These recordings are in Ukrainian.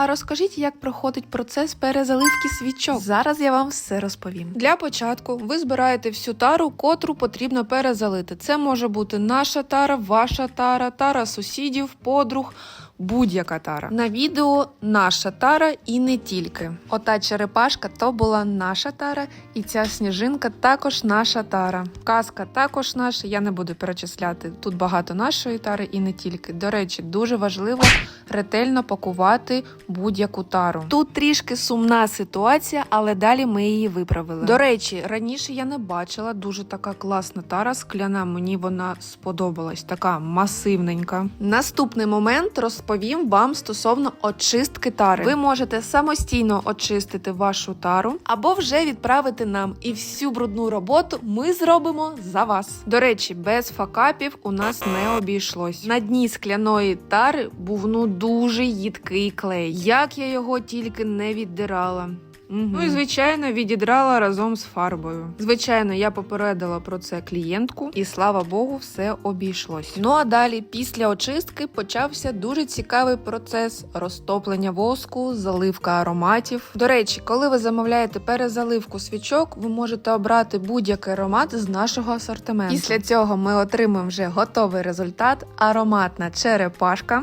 А розкажіть, як проходить процес перезаливки свічок. Зараз я вам все розповім. Для початку ви збираєте всю тару, котру потрібно перезалити. Це може бути наша тара, ваша тара, тара сусідів, подруг. Будь-яка тара. На відео наша тара і не тільки. Ота черепашка то була наша тара, і ця сніжинка також наша тара. Казка також наша. Я не буду перечисляти. Тут багато нашої тари і не тільки. До речі, дуже важливо ретельно пакувати будь-яку тару. Тут трішки сумна ситуація, але далі ми її виправили. До речі, раніше я не бачила дуже така класна тара скляна. Мені вона сподобалась, така масивненька. Наступний момент розповім вам стосовно очистки тари. Ви можете самостійно очистити вашу тару або вже відправити нам, і всю брудну роботу ми зробимо за вас. До речі, без факапів у нас не обійшлось. На дні скляної тари був ну дуже їдкий клей. Як я його тільки не віддирала. Ну і звичайно відідрала разом з фарбою. Звичайно, я попередила про це клієнтку, і слава Богу, все обійшлось. Ну а далі, після очистки, почався дуже цікавий процес розтоплення воску, заливка ароматів. До речі, коли ви замовляєте перезаливку свічок, ви можете обрати будь-який аромат з нашого асортименту. Після цього ми отримаємо вже готовий результат: ароматна черепашка.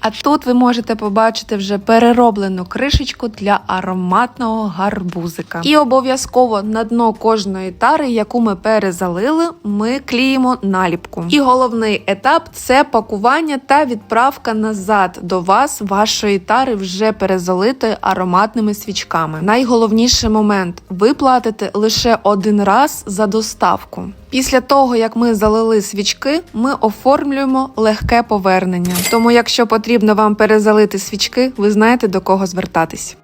А тут ви можете побачити вже перероблену кришечку для ароматного гарбузика. І обов'язково на дно кожної тари, яку ми перезалили, ми клеїмо наліпку. І головний етап це пакування та відправка назад до вас вашої тари вже перезалитої ароматними свічками. Найголовніший момент: ви платите лише один раз за доставку. Після того, як ми залили свічки, ми оформлюємо легке повернення. Тому, якщо потрібно вам перезалити свічки, ви знаєте до кого звертатись.